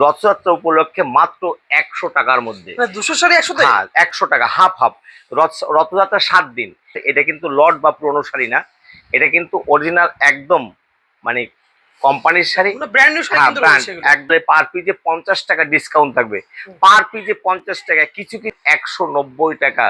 রথযাত্রা উপলক্ষে মাত্র একশো টাকার মধ্যে। মানে দুশো শাড়ি একশোতে হ্যাঁ একশো টাকা হাফ হাফ। রথ রথযাত্রা সাত দিন। এটা কিন্তু লট বা পুরোনো শাড়ি না। এটা কিন্তু অরিজিনাল একদম মানে কোম্পানির শাড়ি। হ্যাঁ। একদম। পার পিজে পঞ্চাশ টাকা ডিসকাউন্ট থাকবে। পার পিজে পঞ্চাশ টাকা কিছু কিছু একশো নব্বই টাকা।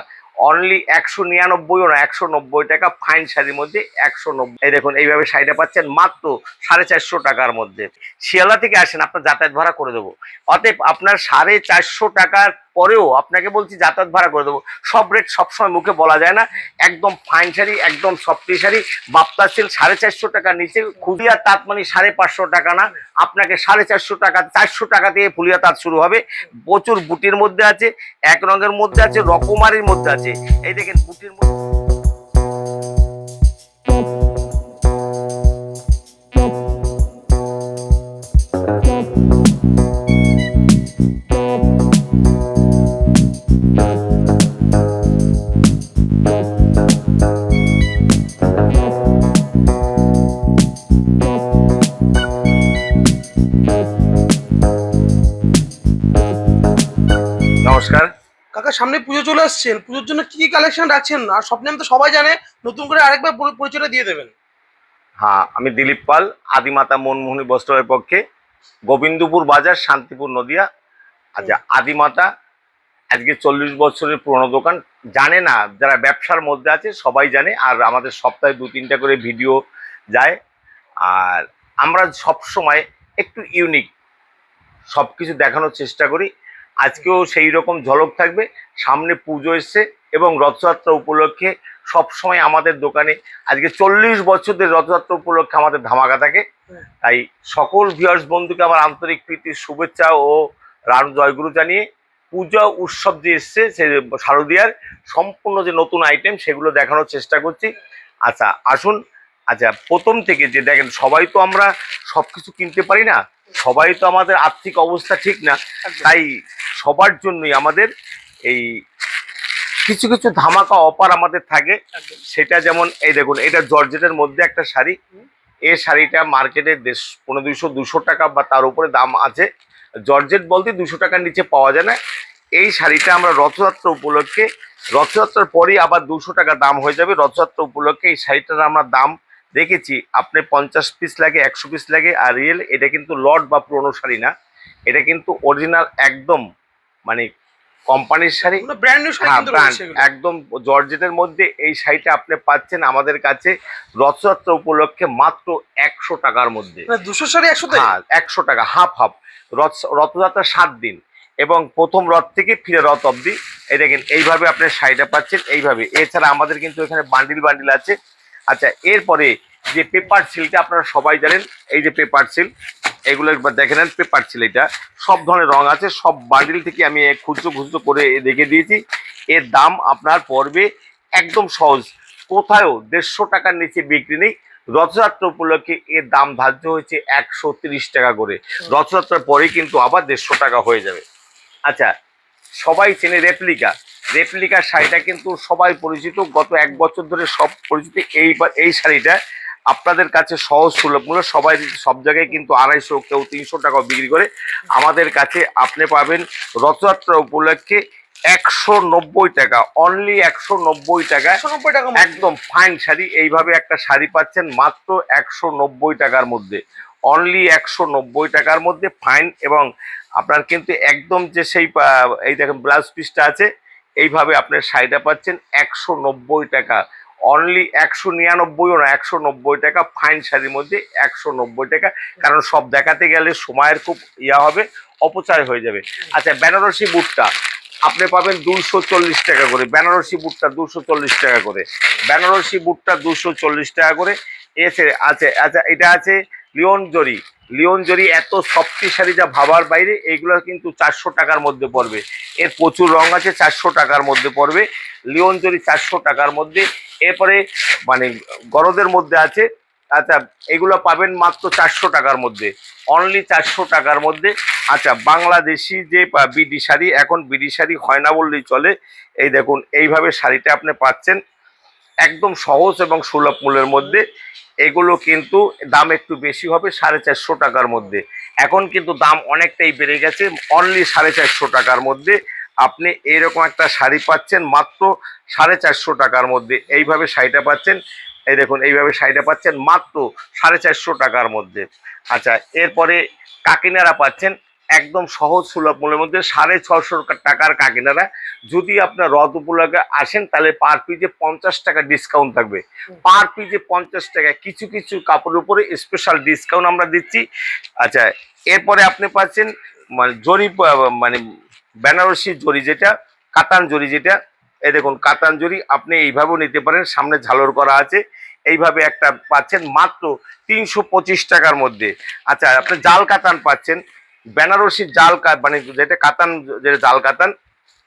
অনলি একশো নিরানব্বইও না, একশো নব্বই টাকা ফাইন শাড়ির মধ্যে একশো নব্বই। এই দেখুন, এইভাবে শাড়িটা পাচ্ছেন মাত্র সাড়ে চারশো টাকার মধ্যে। শিয়ালা থেকে আসেন, আপনার যাতায়াত ভাড়া করে দেবো। অতএব আপনার সাড়ে চারশো টাকার পরেও আপনাকে বলছি যাতায়াত ভাড়া করে দেবো। সব রেট সবসময় মুখে বলা যায় না। একদম ফাইন শাড়ি, একদম সফটি শাড়ি। বাপ্তা সিল সাড়ে চারশো টাকা নিচে খুদিয়া তাঁত মানে সাড়ে পাঁচশো টাকা না। আপনাকে সাড়ে চারশো টাকা চারশো টাকা দিয়ে ফুলিয়া তাঁত শুরু হবে। প্রচুর বুটির মধ্যে আছে, এক রঙের মধ্যে আছে, রকমারির মধ্যে আছে। এই দেখেন, বুটির মধ্যে নমস্কার। কাকা সামনে পুজো চলে আসছেন পুজোর জন্য কি কি কালেকশন রাখছেন? আর স্বপ্নে তো সবাই জানে নতুন করে আরেকবার পরি- পরিচয়টা দিয়ে দেবেন। হ্যাঁ আমি দিলীপ পাল আদিমাতা মনমোহনী বস্ত্রের পক্ষে গোবিন্দপুর বাজার শান্তিপুর নদিয়া। আচ্ছা আদিমাতা আজকে চল্লিশ বছরের পুরনো দোকান। জানে না যারা ব্যবসার মধ্যে আছে সবাই জানে। আর আমাদের সপ্তাহে দু তিনটা করে ভিডিও যায়। আর আমরা সব সময় একটু ইউনিক সব কিছু দেখানোর চেষ্টা করি। আজকেও সেই রকম ঝলক থাকবে। সামনে পুজো এসছে এবং রথযাত্রা উপলক্ষে সবসময় আমাদের দোকানে আজকে চল্লিশ বছরদের রথযাত্রা উপলক্ষে আমাদের ধামাকা থাকে। তাই সকল ভিউয়ার্স বন্ধুকে আমার আন্তরিক প্রীতির শুভেচ্ছা ও রাম জয়গুরু জানিয়ে পূজা উৎসব যে এসছে সে শারদীয়ার সম্পূর্ণ যে নতুন আইটেম সেগুলো দেখানোর চেষ্টা করছি। আচ্ছা আসুন। আচ্ছা প্রথম থেকে যে দেখেন সবাই তো আমরা সব কিছু কিনতে পারি না। সবাই তো আমাদের আর্থিক অবস্থা ঠিক না। তাই সবার জন্যই আমাদের এই কিছু কিছু ধামাকা অপার আমাদের থাকে। সেটা যেমন এই দেখুন এটা জর্জেটের মধ্যে একটা শাড়ি। এই শাড়িটা মার্কেটে দেশ পনেরো দুইশো দুশো টাকা বা তার উপরে দাম আছে। জর্জেট বলতে দুশো টাকার নিচে পাওয়া যায় না। এই শাড়িটা আমরা রথযাত্রা উপলক্ষে রথযাত্রার পরেই আবার দুশো টাকা দাম হয়ে যাবে। রথযাত্রা উপলক্ষে এই শাড়িটার আমরা দাম দেখেছি আপনি পঞ্চাশ পিস লাগে একশো পিস লাগে। আর রিয়েল এটা কিন্তু লট বা পুরোনো শাড়ি না। এটা কিন্তু অরিজিনাল একদম মানে কোম্পানির শাড়ি? Brand new sari. একদম জর্জেটের মধ্যে এই শাড়িটা আপনি পাচ্ছেন আমাদের কাছে রথযাত্রা উপলক্ষে মাত্র একশো টাকার মধ্যে। মানে দুশো শাড়ি একশো হ্যাঁ একশো টাকা হাফ হাফ রথ রথযাত্রা সাত দিন এবং প্রথম রথ থেকে ফিরে রথ অবধি। এই দেখেন এইভাবে আপনি শাড়িটা পাচ্ছেন এইভাবে। এছাড়া আমাদের কিন্তু এখানে বান্ডিল বান্ডিল আছে। আচ্ছা এরপরে যে পেপার সিলটা আপনারা সবাই জানেন এই যে পেপার সিল এগুলো একবার দেখে নেন পেপার সিল এটা। সব ধরনের রং আছে সব বান্ডিল থেকে আমি খুচরো খুচরো করে দেখে দিয়েছি। এর দাম আপনার পড়বে একদম সহজ। কোথায়ও দেড়শো টাকার নিচে বিক্রি নেই। রথযাত্রা উপলক্ষে এর দাম ধার্য হয়েছে একশো তিরিশ টাকা করে। রথযাত্রার পরে কিন্তু আবার দেড়শো টাকা হয়ে যাবে। আচ্ছা সবাই চেনে রেপ্লিকা। রেপ্লিকার শাড়িটা কিন্তু সবাই পরিচিত। গত এক বছর ধরে সব পরিচিত। এইবার এই শাড়িটা আপনাদের কাছে সহজ সুলভ মূল্য সবাই সব জায়গায় কিন্তু আড়াইশো কেউ তিনশো টাকা বিক্রি করে। আমাদের কাছে আপনি পাবেন রথযাত্রা উপলক্ষে একশো নব্বই টাকা অনলি একশো নব্বই টাকা একশো নব্বই টাকা একদম ফাইন শাড়ি এইভাবে একটা শাড়ি পাচ্ছেন মাত্র একশো নব্বই টাকার মধ্যে। অনলি একশো নব্বই টাকার মধ্যে ফাইন এবং আপনার কিন্তু একদম যে সেই এই দেখেন ব্লাউজ পিসটা আছে এইভাবে আপনার শাড়িটা পাচ্ছেন একশো নব্বই টাকা। অনলি একশো নিরানব্বইও না, একশো নব্বই টাকা ফাইন শাড়ির মধ্যে একশো নব্বই টাকা। কারণ সব দেখাতে গেলে সময়ের খুব ইয়া হবে, অপচয় হয়ে যাবে। আচ্ছা বেনারসি বুটটা আপনি পাবেন দুশো চল্লিশ টাকা করে। বেনারসি বুটটা দুশো চল্লিশ টাকা করে। বেনারসি বুটটা দুশো চল্লিশ টাকা করে। এসে আছে আচ্ছা এটা আছে লিওন জরি লিওন জরি এত সফটি শাড়ি যা ভাবার বাইরে এইগুলো কিন্তু চারশো টাকার মধ্যে পড়বে। এর প্রচুর রং আছে, চারশো টাকার মধ্যে পড়বে। লিওন জরি চারশো টাকার মধ্যে। এরপরে মানে গরদের মধ্যে আছে আচ্ছা এগুলো পাবেন মাত্র চারশো টাকার মধ্যে অনলি চারশো টাকার মধ্যে। আচ্ছা বাংলাদেশি যে বিডি শাড়ি, এখন বিডি শাড়ি হয় না বললেই চলে। এই দেখুন, এইভাবে শাড়িটা আপনি পাচ্ছেন একদম সহজ এবং সুলভ মূল্যের মধ্যে। এগুলো কিন্তু দাম একটু বেশি হবে, সাড়ে চারশো টাকার মধ্যে। এখন কিন্তু দাম অনেকটাই বেড়ে গেছে অনলি সাড়ে চারশো টাকার মধ্যে। আপনি এরকম একটা শাড়ি পাচ্ছেন মাত্র সাড়ে চারশো টাকার মধ্যে। এইভাবে শাড়িটা পাচ্ছেন, এই দেখুন, এইভাবে শাড়িটা পাচ্ছেন মাত্র সাড়ে চারশো টাকার মধ্যে। আচ্ছা এরপরে কাকিনারা পাচ্ছেন একদম সহজ সুলভ মূল্যের মধ্যে সাড়ে ছশো টাকার কাকিনারা। যদি আপনার রথ উপলক্ষে আসেন, তাহলে পার পিজে পঞ্চাশ টাকা ডিসকাউন্ট থাকবে। পার পিজে পঞ্চাশ টাকা কিছু কিছু কাপড়ের উপরে স্পেশাল ডিসকাউন্ট আমরা দিচ্ছি। আচ্ছা এরপরে আপনি পাচ্ছেন মানে জরিপ মানে বেনারসি জরি যেটা, কাতান জরি যেটা এই দেখুন, কাতান জরি আপনি এইভাবেও নিতে পারেন, সামনে ঝালর করা আছে, এইভাবে একটা পাচ্ছেন মাত্র তিনশো পঁচিশ টাকার মধ্যে। আচ্ছা আপনি জাল কাতান পাচ্ছেন, বেনারসি জাল মানে যেটা কাতান, যেটা জাল কাতান,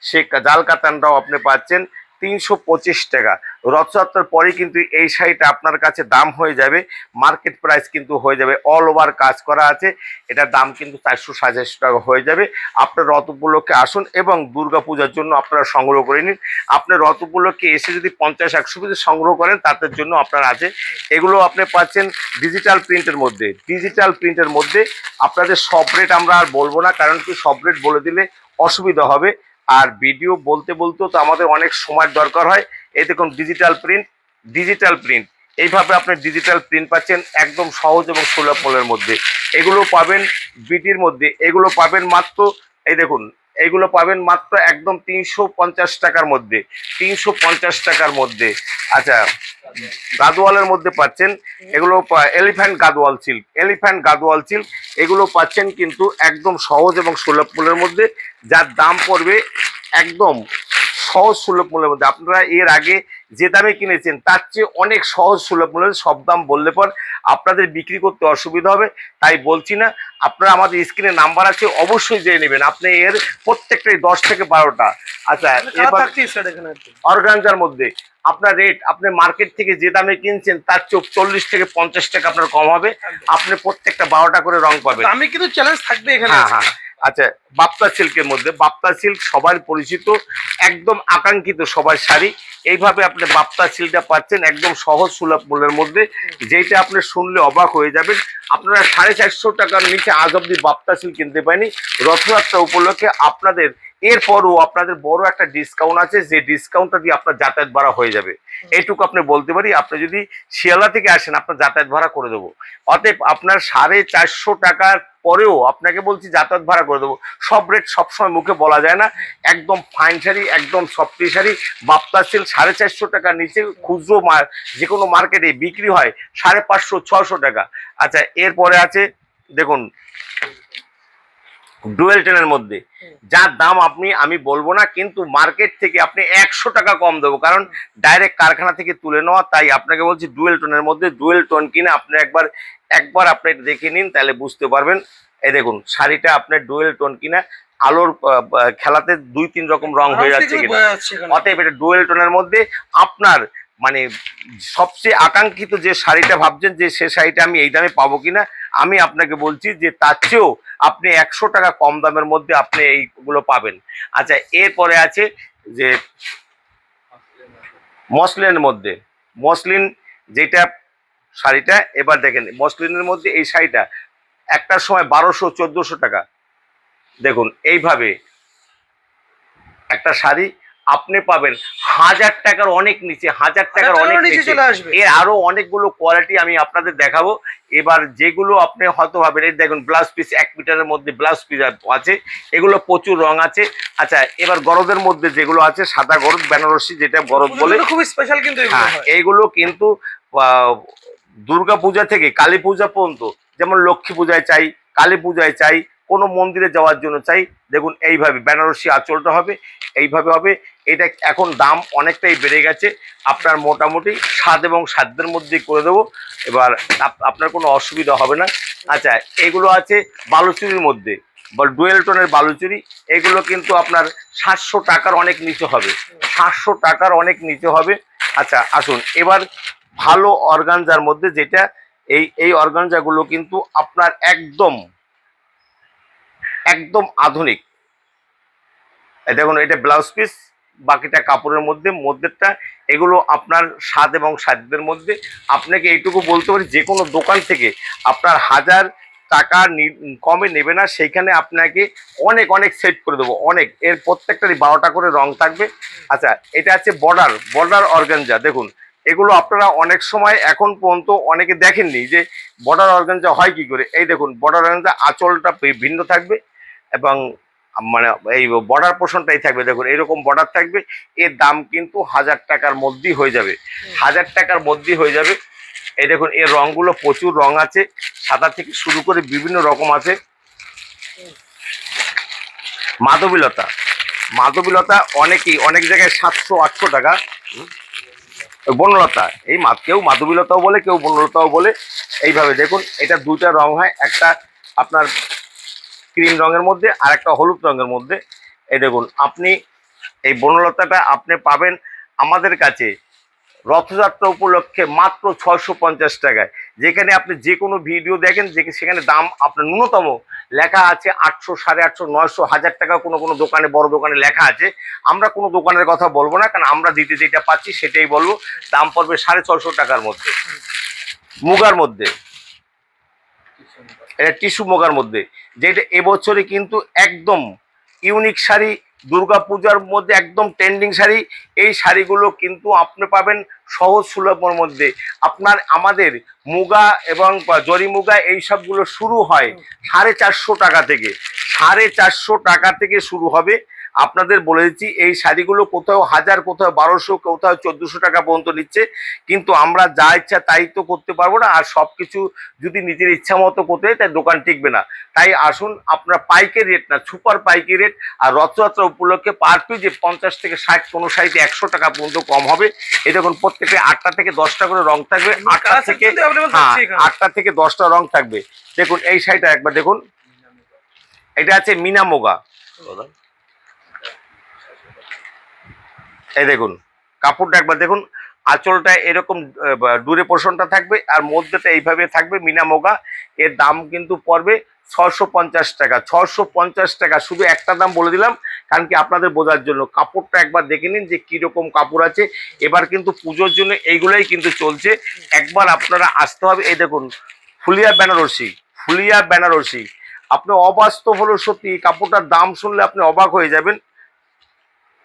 সে জাল কাতানটাও আপনি পাচ্ছেন তিনশো পঁচিশ টাকা। রথযাত্রার পরে কিন্তু এই শাড়িটা আপনার কাছে দাম হয়ে যাবে। মার্কেট প্রাইস কিন্তু হয়ে যাবে। অল ওভার কাজ করা আছে। এটার দাম কিন্তু চারশো চারশো টাকা হয়ে যাবে। আপনার রথ উপলক্ষে আসুন এবং দুর্গা পূজার জন্য আপনারা সংগ্রহ করে নিন। আপনার রথ উপলক্ষে এসে যদি পঞ্চাশ, একশো পিস সংগ্রহ করেন, তাদের জন্য আপনার আছে। এগুলো আপনি পাচ্ছেন ডিজিটাল প্রিন্টের মধ্যে। ডিজিটাল প্রিন্টের মধ্যে আপনাদের সব রেট আমরা আর বলব না, কারণ কি সব রেট বলে দিলে অসুবিধা হবে। আর ভিডিও বলতে, বলতেও তো আমাদের অনেক সময়ের দরকার হয়। এই দেখুন ডিজিটাল প্রিন্ট ডিজিটাল প্রিন্ট এইভাবে আপনি ডিজিটাল প্রিন্ট পাচ্ছেন একদম সহজ এবং সুলভ মূল্যের মধ্যে। এগুলো পাবেন বিটির মধ্যে। এগুলো পাবেন মাত্র, এই দেখুন, এগুলো পাবেন মাত্র একদম তিনশো পঞ্চাশ টাকার মধ্যে। তিনশো পঞ্চাশ টাকার মধ্যে। আচ্ছা গাদোয়ালের মধ্যে পাচ্ছেন, এগুলো elephant Gadwal silk elephant Gadwal silk এগুলো পাচ্ছেন কিন্তু একদম সহজ এবং সুলভ মূল্যের মধ্যে। যার দাম পড়বে একদম সহজ সুলভ মূল্যের মধ্যে। আপনারা এর আগে যে দামে কিনেছেন তার চেয়ে অনেক সহজ সুলভ মূল্যের সব দাম বললে পর আপনাদের বিক্রি করতে অসুবিধা হবে তাই বলছি না। আপনারা আমাদের স্ক্রিনে নাম্বার আছে অবশ্যই জেনে নেবেন। আপনি এর প্রত্যেকটাই দশ থেকে বারোটা। আচ্ছা। অর্গানজার মধ্যে। আপনার রেট আপনি মার্কেট থেকে যে দামে কিনছেন তার চোখ চল্লিশ থেকে পঞ্চাশ টাকা আপনার কম হবে। আপনি প্রত্যেকটা বারোটা করে রং পাবেন। আমি কিন্তু চ্যালেঞ্জ থাকবে এখানে। হ্যাঁ হ্যাঁ। আচ্ছা বাপ্তা সিল্কের মধ্যে। বাপ্তা সিল্ক সবার পরিচিত। একদম আকাঙ্ক্ষিত সবার শাড়ি। এইভাবে আপনি বাপ্তা সিল্কটা পাচ্ছেন একদম সহজ সুলভ মূল্যের মধ্যে। যেটা আপনি শুনলে অবাক হয়ে যাবেন। আপনারা সাড়ে চারশো টাকার নিচে আজ অব্দি বাপ্তা সিল্ক কিনতে পারেনি। রথযাত্রা উপলক্ষে আপনাদের, এরপরও আপনাদের বড় একটা ডিসকাউন্ট আছে, যে ডিসকাউন্টটা দিয়ে আপনার যাতায়াত ভাড়া হয়ে যাবে। এইটুকু আপনি বলতে পারি, আপনি যদি শিয়ালদা থেকে আসেন, আপনার যাতায়াত ভাড়া করে দেবো। অতএব আপনার সাড়ে চারশো টাকার পরেও আপনাকে বলছি যাতায়াত ভাড়া করে দেবো। সব রেট সবসময় মুখে বলা যায় না। একদম ফাইন শাড়ি, একদম সফটি শাড়ি। বাপ্তা সাড়ে চারশো টাকার নিচে খুচরো মার যে কোনো মার্কেটে বিক্রি হয় সাড়ে পাঁচশো ছশো টাকা। আচ্ছা এরপরে আছে, দেখুন ডুয়েল টেনের মধ্যে। যার দাম আপনি আমি বলব না কিন্তু মার্কেট থেকে আপনি একশো টাকা কম দেবো। কারণ ডাইরেক্ট কারখানা থেকে তুলে নেওয়া তাই আপনাকে বলছি ডুয়েল টোনের মধ্যে ডুয়েল টোন কিনে আপনি একবার একবার আপনি দেখে নিন তাহলে বুঝতে পারবেন। এই দেখুন শাড়িটা আপনার ডুয়েল টোন কিনা আলোর খেলাতে দুই তিন রকম রং হয়ে যাচ্ছে কিনা। অতএব এটা ডুয়েল টোনের মধ্যে আপনার মানে সবচেয়ে আকাঙ্ক্ষিত যে শাড়িটা ভাবছেন যে সে শাড়িটা আমি এই দামে পাবো কিনা আমি আপনাকে বলছি যে তার চেয়েও আপনি একশো টাকা কম দামের মধ্যে আপনি এইগুলো পাবেন। আচ্ছা এরপরে আছে যে মসলিনের মধ্যে। মসলিন যেটা শাড়িটা, এবার দেখেন, মসলিনের মধ্যে এই শাড়িটা একটার সময় বারোশো, চোদ্দোশো টাকা। দেখুন, এইভাবে একটা শাড়ি আপনি পাবেন হাজার টাকার অনেক নিচে হাজার টাকার অনেক নিচে। এর আরও অনেকগুলো কোয়ালিটি আমি আপনাদের দেখাবো। এবার যেগুলো আপনি হয়তো ভাবেন এই দেখুন ব্লাউজ পিস এক মিটারের মধ্যে ব্লাউজ পিস আছে। এগুলো প্রচুর রং আছে। আচ্ছা এবার গরদের মধ্যে যেগুলো আছে সাদা গরদ বেনারসি যেটা গরদ বলে। খুবই স্পেশাল কিন্তু এগুলো হ্যাঁ এইগুলো কিন্তু দুর্গা পূজা থেকে কালী পূজা পর্যন্ত যেমন লক্ষ্মী পূজায় চাই কালী পূজায় চাই কোনো মন্দিরে যাওয়ার জন্য চাই। দেখুন এইভাবে বেনারসি আঁচলটা হবে এইভাবে হবে। এটা এখন দাম অনেকটাই বেড়ে গেছে। আপনার মোটামুটি স্বাদ এবং সাধ্যের মধ্যেই করে দেবো। এবার আপনার কোনো অসুবিধা হবে না। আচ্ছা এগুলো আছে বালুচুরির মধ্যে। বা ডুয়েল টোনের বালুচুরি, এগুলো কিন্তু আপনার সাতশো টাকার অনেক নিচে হবে। সাতশো টাকার অনেক নিচে হবে। আচ্ছা আসুন, এবার ভালো অর্গানজার মধ্যে যেটা, এই এই অর্গানজাগুলো কিন্তু আপনার একদম একদম আধুনিক। দেখুন, এটা ব্লাউজ পিস। বাকিটা কাপড়ের মধ্যে, মধ্যেরটা, এগুলো আপনার স্বাদ এবং সাধ্যের মধ্যে। আপনাকে এইটুকু বলতে পারি, যে কোনো দোকান থেকে আপনার হাজার টাকা কমে নেবে না, সেইখানে আপনাকে অনেক অনেক সেট করে দেবো, অনেক। এর প্রত্যেকটারই বারোটা করে রং থাকবে। আচ্ছা এটা আছে বর্ডার বর্ডার অর্গানজা। দেখুন, এগুলো আপনারা অনেক সময় এখন পর্যন্ত অনেকে দেখেননি যে বর্ডার অর্গানজা হয় কি করে। এই দেখুন, বর্ডার অর্গানজা আঁচলটা ভিন্ন থাকবে এবং মানে এই বর্ডার পোষণটাই থাকবে। দেখুন এরকম বর্ডার থাকবে এর দাম কিন্তু হাজার টাকার মধ্যেই হয়ে যাবে। হাজার টাকার মধ্যেই হয়ে যাবে। এই দেখুন এর রংগুলো প্রচুর রং আছে। সাদা থেকে শুরু করে বিভিন্ন রকম আছে। মাধবীলতা মাধবীলতা অনেকেই অনেক জায়গায় সাতশো আটশো টাকা। বনলতা। এই কেউ মাধবীলতাও বলে কেউ বনলতাও বলে। এইভাবে দেখুন এটা দুইটা রং হয়। একটা আপনার ক্রিম রঙের মধ্যে আর একটা হলুদ রঙের মধ্যে। এই দেখুন, আপনি এই বনলতাটা আপনি পাবেন আমাদের কাছে রথযাত্রা উপলক্ষে মাত্র ছয়শো পঞ্চাশ টাকায়। যেখানে আপনি যে কোনো ভিডিও দেখেন, যে সেখানে দাম আপনার ন্যূনতম লেখা আছে আটশো, সাড়ে আটশো, নয়শো, হাজার টাকা কোনো কোনো দোকানে, বড় দোকানে লেখা আছে। আমরা কোনো দোকানের কথা বলব না, কারণ আমরা দিতে যেটা পাচ্ছি সেটাই বলব। দাম পড়বে সাড়ে ছশো টাকার মধ্যে, মুগার মধ্যে। এটা টিস্যু মোগার মধ্যে যেটা এবছরে কিন্তু একদম ইউনিক শাড়ি দুর্গা পূজার মধ্যে একদম ট্রেন্ডিং শাড়ি। এই শাড়িগুলো কিন্তু আপনি পাবেন সহজ সুলভর মধ্যে। আপনার আমাদের মুগা এবং জরি মুগা এই সবগুলো শুরু হয় সাড়ে চারশো টাকা থেকে। সাড়ে চারশো টাকা থেকে শুরু হবে। আপনাদের বলে দিচ্ছি এই শাড়িগুলো কোথাও হাজার কোথাও বারোশো কোথাও চোদ্দোশো টাকা পর্যন্ত নিচ্ছে। কিন্তু আমরা যা ইচ্ছা তাই তো করতে পারব না আর সব কিছু যদি নিজের ইচ্ছা মতো করতে হয় তাই দোকান টিকবে না। তাই আসুন আপনার পাইকারি রেট না সুপার পাইকারি রেট আর রথযাত্রা উপলক্ষে পার পিজে পঞ্চাশ থেকে ষাট কোনো শাড়িতে একশো টাকা পর্যন্ত কম হবে। এই দেখুন প্রত্যেকে আটটা থেকে দশটা করে রং থাকবে। আটটা থেকে হ্যাঁ। আটটা থেকে দশটা রং থাকবে। দেখুন এই শাড়িটা একবার দেখুন। এটা আছে মিনা মোগা এই দেখুন, কাপড়টা একবার দেখুন, আঁচলটা এরকম ডুরে পোষণটা থাকবে আর মধ্যেটা এইভাবে থাকবে, মিনা মোগা। এর দাম কিন্তু পড়বে ছশো পঞ্চাশ টাকা ছশো পঞ্চাশ টাকা। শুধু একটা দাম বলে দিলাম, কারণ কি আপনাদের বোঝার জন্য। কাপড়টা একবার দেখে নিন যে কীরকম কাপড় আছে। এবার কিন্তু পুজোর জন্য এইগুলোই কিন্তু চলছে। একবার আপনারা আসতে হবে, এই দেখুন, ফুলিয়া বেনারসি ফুলিয়া বেনারসি। আপনি অবাস্তব হলো সত্যি কাপড়টার দাম শুনলে আপনি অবাক হয়ে যাবেন।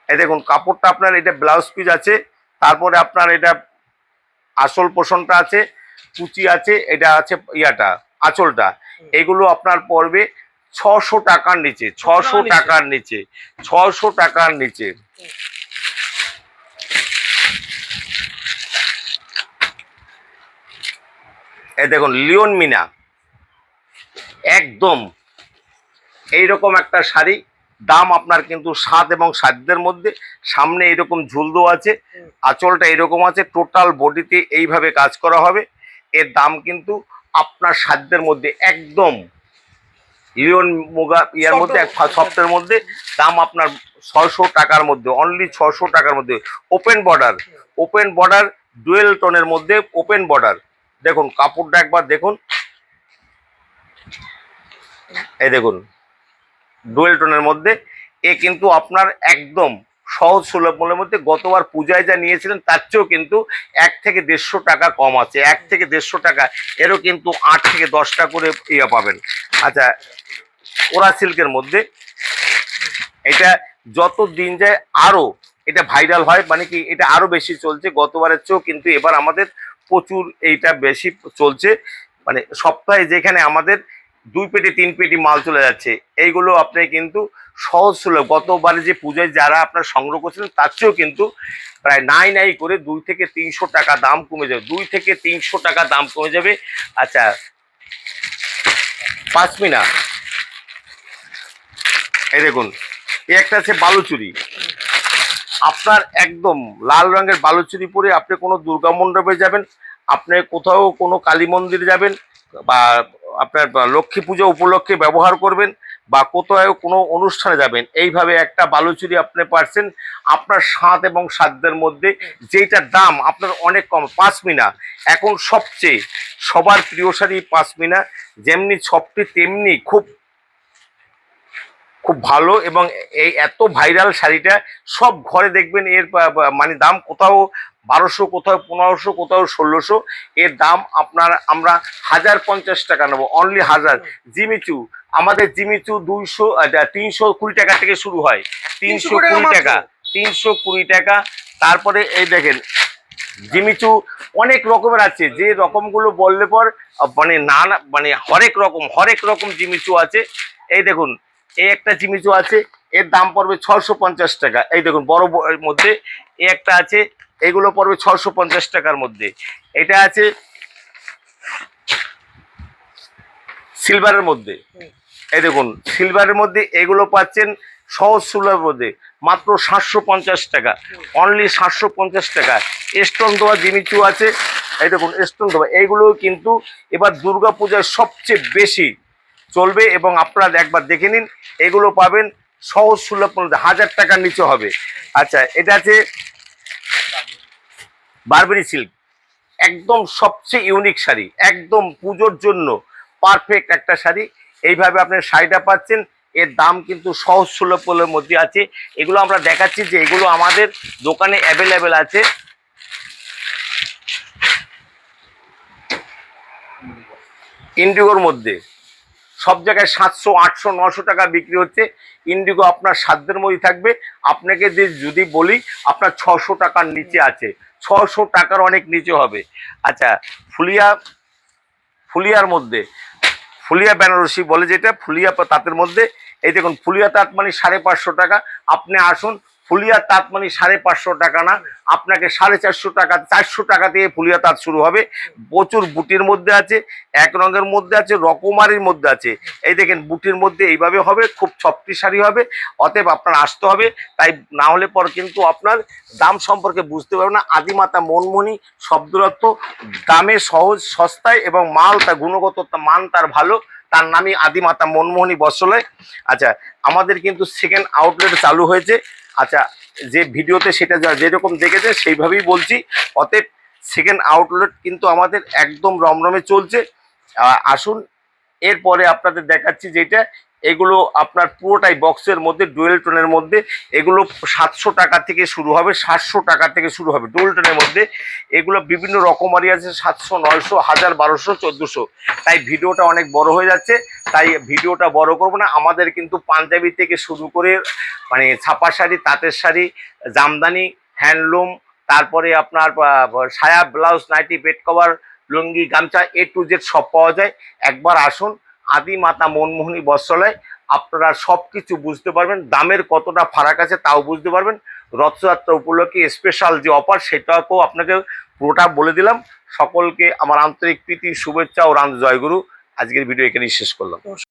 এই দেখুন কাপড়টা আপনার এটা ব্লাউজ পিস আছে তারপরে আপনার এটা আসল পোষণটা আছে কুচি আছে এটা আছে ইয়াটা আঁচলটা। এগুলো আপনার পড়বে ছশো টাকার নিচে ছশো টাকার নিচে ছশো টাকার নিচে। এই দেখুন লিওন মিনা। একদম। এইরকম একটা শাড়ি দাম আপনার কিন্তু সাত এবং সাধ্যের মধ্যে। সামনে এরকম ঝুলদো আছে আঁচলটা এরকম আছে টোটাল বডিতে এইভাবে কাজ করা হবে। এর দাম কিন্তু আপনার সাধ্যের মধ্যে একদম লিওন মুগা ইয়ার মধ্যে এক সফটের মধ্যে দাম আপনার ছশো টাকার মধ্যে অনলি ছশো টাকার মধ্যে। Open border open border dual টনের মধ্যে ওপেন বর্ডার দেখুন কাপড়টা একবার দেখুন। এই দেখুন ডুয়েল টোনের মধ্যে। এ কিন্তু আপনার একদম সহজ সুলভ মূল্যের মধ্যে। গতবার পূজায় যা নিয়েছিলেন, তার চেয়েও কিন্তু এক থেকে দেড়শো টাকা কম আছে। এক থেকে দেড়শো টাকা, এরও কিন্তু আট থেকে দশটা করে ইয়ে পাবেন। আচ্ছা ওরা সিল্কের মধ্যে। এটা যত দিন যায় আরও এটা ভাইরাল হয় মানে কি এটা আরও বেশি চলছে। গতবারের চেয়েও কিন্তু এবার আমাদের প্রচুর এইটা বেশি চলছে। মানে সপ্তাহে যেখানে আমাদের দুই পেটি, তিন পেটি মাল চলে যাচ্ছে। এইগুলো আপনি কিন্তু সহজ সুলভ। গতবারে যে পুজোয় যারা আপনার সংগ্রহ করছিলেন, তার চেয়েও কিন্তু প্রায় নাই নাই করে দুই থেকে তিনশো টাকা দাম কমে যাবে। দুই থেকে তিনশো টাকা দাম কমে যাবে। আচ্ছা পাঁচমিনা। এই দেখুন, এই একটা আছে বালুচুরি। আপনার একদম লাল রঙের বালুচুরি পরে আপনি কোনো দুর্গা মণ্ডপে যাবেন, আপনি কোথাও কোনো কালী মন্দির যাবেন বা আপনার লক্ষ্মী পুজো উপলক্ষে ব্যবহার করবেন বা কোথাও কোনো অনুষ্ঠানে যাবেন, এইভাবে একটা বালুচুরি আপনি পারছেন, আপনার স্বাদ এবং সাধ্যের মধ্যে যেটার দাম আপনার অনেক কম পাঁচ মিনা এখন সবচেয়ে সবার প্রিয় শাড়ি পাঁচ মিনা যেমনি সবটি তেমনি খুব খুব ভালো এবং এই এত ভাইরাল শাড়িটা সব ঘরে দেখবেন এর মানে দাম কোথাও বারোশো কোথাও পনেরোশো কোথাও ষোলোশো এর দাম আপনার আমরা হাজার পঞ্চাশ টাকা নেব অনলি হাজার। জিমিচু আমাদের জিমিচু দুইশো তিনশো কুড়ি টাকা থেকে শুরু হয়। তিনশো কুড়ি টাকা তিনশো কুড়ি টাকা। তারপরে এই দেখেন জিমিচু অনেক রকমের আছে যে রকমগুলো বললে পর মানে না না- মানে হরেক রকম হরেক রকম জিমিচু আছে। এই দেখুন এই একটা জিমিচু আছে এর দাম পড়বে ছশো পঞ্চাশ টাকা। এই দেখুন বড় মধ্যে এই একটা আছে এগুলো পড়বে ছশো পঞ্চাশ টাকার মধ্যে। এটা আছে সিলভারের মধ্যে। এই দেখুন, সিলভারের মধ্যে এগুলো পাচ্ছেন সহজ সুলভের মধ্যে, মাত্র সাতশো পঞ্চাশ টাকা। অনলি সাতশো পঞ্চাশ টাকা। স্টোন দেওয়া জিমিচু আছে। এই দেখুন স্টোন দেওয়া এইগুলো কিন্তু এবার দুর্গা পূজায় সবচেয়ে বেশি চলবে এবং আপনারা একবার দেখে নিন, এগুলো পাবেন সহজ সুলভ হাজার টাকার নিচে হবে। আচ্ছা এটা আছে বারবেরি সিল্ক একদম সবচেয়ে ইউনিক শাড়ি। একদম পুজোর জন্য পারফেক্ট একটা শাড়ি। এইভাবে আপনি শাড়িটা পাচ্ছেন, এর দাম কিন্তু সহজ সুলভ মূল্যের মধ্যে আছে। এগুলো আমরা দেখাচ্ছি যে এগুলো আমাদের দোকানে অ্যাভেলেবেল আছে। ইন্ডিগোর মধ্যে। সব জায়গায় সাতশো, আটশো, নশো টাকা বিক্রি হচ্ছে। ইন্ডিগো আপনার সাধ্যের মধ্যে থাকবে। আপনাকে যে যদি বলি, আপনার ছশো টাকার নিচে আছে। ছশো টাকার অনেক নিচে হবে। আচ্ছা ফুলিয়া, ফুলিয়ার মধ্যে, ফুলিয়া বেনারসি বলে যেটা, ফুলিয়া তাঁতের মধ্যে, এই দেখুন, ফুলিয়া তাঁত মানে সাড়ে পাঁচশো টাকা। আপনি আসুন ফুলিয়া তাঁত মানে সাড়ে পাঁচশো টাকা না, আপনাকে সাড়ে চারশো টাকা চারশো টাকা দিয়ে ফুলিয়া তাঁত শুরু হবে। প্রচুর বুটির মধ্যে আছে, এক রঙের মধ্যে আছে, রকমারির মধ্যে আছে। এই দেখেন, বুটির মধ্যে এইভাবে হবে, খুব শক্তিশালী হবে, অতএব আপনার আসতে হবে। তাই না হলে পর কিন্তু আপনার দাম সম্পর্কে বুঝতে পারবে না। আদিমাতা মনমনি শব্দের অর্থ দামে সহজ, সস্তায় এবং মাল তার গুণগত মান তার ভালো। তার নামই আদিমাতা মনমোহনী বস্ত্রালয় আচ্ছা আমাদের কিন্তু সেকেন্ড আউটলেট চালু হয়েছে। আচ্ছা যে ভিডিওতে সেটা যা- যেরকম দেখেছে সেইভাবেই বলছি। অতএব সেকেন্ড আউটলেট কিন্তু আমাদের একদম রমরমে চলছে। আসুন, এরপরে আপনাদের দেখাচ্ছি যেটা এগুলো আপনার পুরোটাই বক্সের মধ্যে ডুয়েল টোনের মধ্যে, এগুলো সাতশো টাকা থেকে শুরু হবে, সাতশো টাকা থেকে শুরু হবে ডুয়েল টোনের মধ্যে। এগুলো বিভিন্ন রকমারি আছে, সাতশো, নয়শো, হাজার, বারোশো, চোদ্দোশো। তাই ভিডিওটা অনেক বড় হয়ে যাচ্ছে, তাই ভিডিওটা বড় করব না। আমাদের কিন্তু পাঞ্জাবি থেকে শুরু করে মানে ছাপা শাড়ি, তাঁতের শাড়ি, জামদানি, হ্যান্ডলুম, তারপরে আপনার সায়া blouse, nightie, bed cover, lungi, গামছা এ টু জেড সব পাওয়া যায়। একবার আসুন আদি মাতা মনমোহনী বস্ত্রালয় আপনারা সব কিছু বুঝতে পারবেন, দামের কতটা ফারাক আছে তাও বুঝতে পারবেন। রথযাত্রা উপলক্ষে স্পেশাল যে অফার সেটাকেও আপনাকে পুরোটা বলে দিলাম। সকলকে আমার আন্তরিক প্রীতি, শুভেচ্ছা ও রাম জয়গুরু। আজকের ভিডিও এখানেই শেষ করলাম।